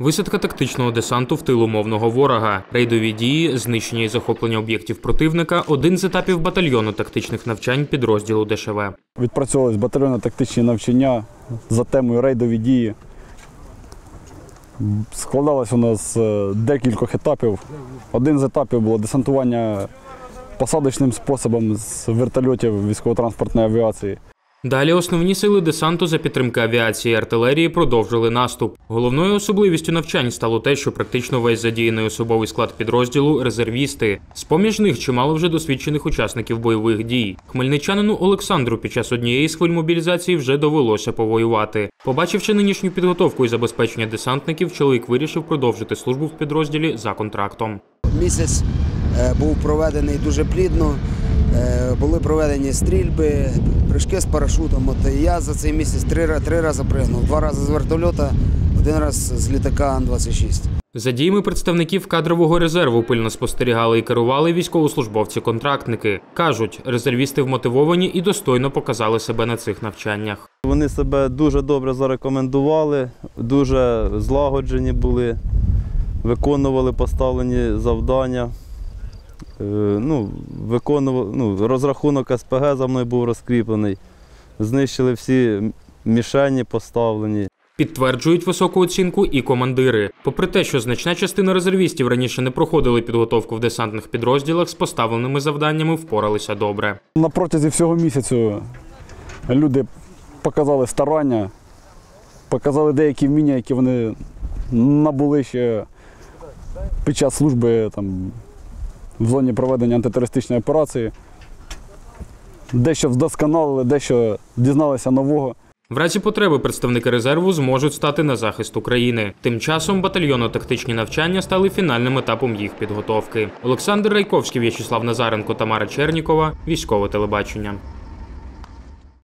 Висадка тактичного десанту в тилу мовного ворога, рейдові дії, знищення і захоплення об'єктів противника один з етапів батальйону тактичних навчань підрозділу ДШВ. Відпрацьовувались батальйонно-тактичні навчання за темою рейдові дії. Складалось у нас е, декількох етапів. Один з етапів було десантування посадочним способом з вертольотів військово-транспортної авіації. Далі основні сили десанту за підтримки авіації і артилерії продовжили наступ. Головною особливістю навчань стало те, що практично весь задіяний особовий склад підрозділу резервісти. З поміж них чимало вже досвідчених учасників бойових дій. Хмельничанину Олександру під час однієї з хвиль мобілізації вже довелося повоювати. Побачивши нинішню підготовку і забезпечення десантників, чоловік вирішив продовжити службу в підрозділі за контрактом. Місяць е, був проведений дуже плідно. Е, Були проведені стрільби, прыжки з парашутом. От я за цей місяць три, три рази пригнув. Два рази з вертольота, один раз з літака Ан-26. За діями представників кадрового резерву пильно спостерігали і керували військовослужбовці-контрактники. кажуть, резервісти вмотивовані і достойно показали себе на цих навчаннях. Вони себе дуже добре зарекомендували, дуже злагоджені були, виконували поставлені завдання. Е, Ну, виконували, ну, розрахунок СПГ за мною був розкріплений. Знищили всі мішені поставлені. Підтверджують високу оцінку і командири. Попри те, що значна частина резервістів раніше не проходили підготовку в десантних підрозділах, з поставленими завданнями впоралися добре. На протязі всього місяцю люди показали старання, показали деякі вміння, які вони набули ще під час служби там, в зоні проведення антитерористичної операції. Дещо вдосконалили, дещо дізналися нового. В разі потреби представники резерву зможуть стати на захист України. Тим часом батальйонно-тактичні навчання стали фінальним етапом їх підготовки. Олександр Райковський, В'ячеслав Назаренко, Тамара Чернікова. Військове телебачення.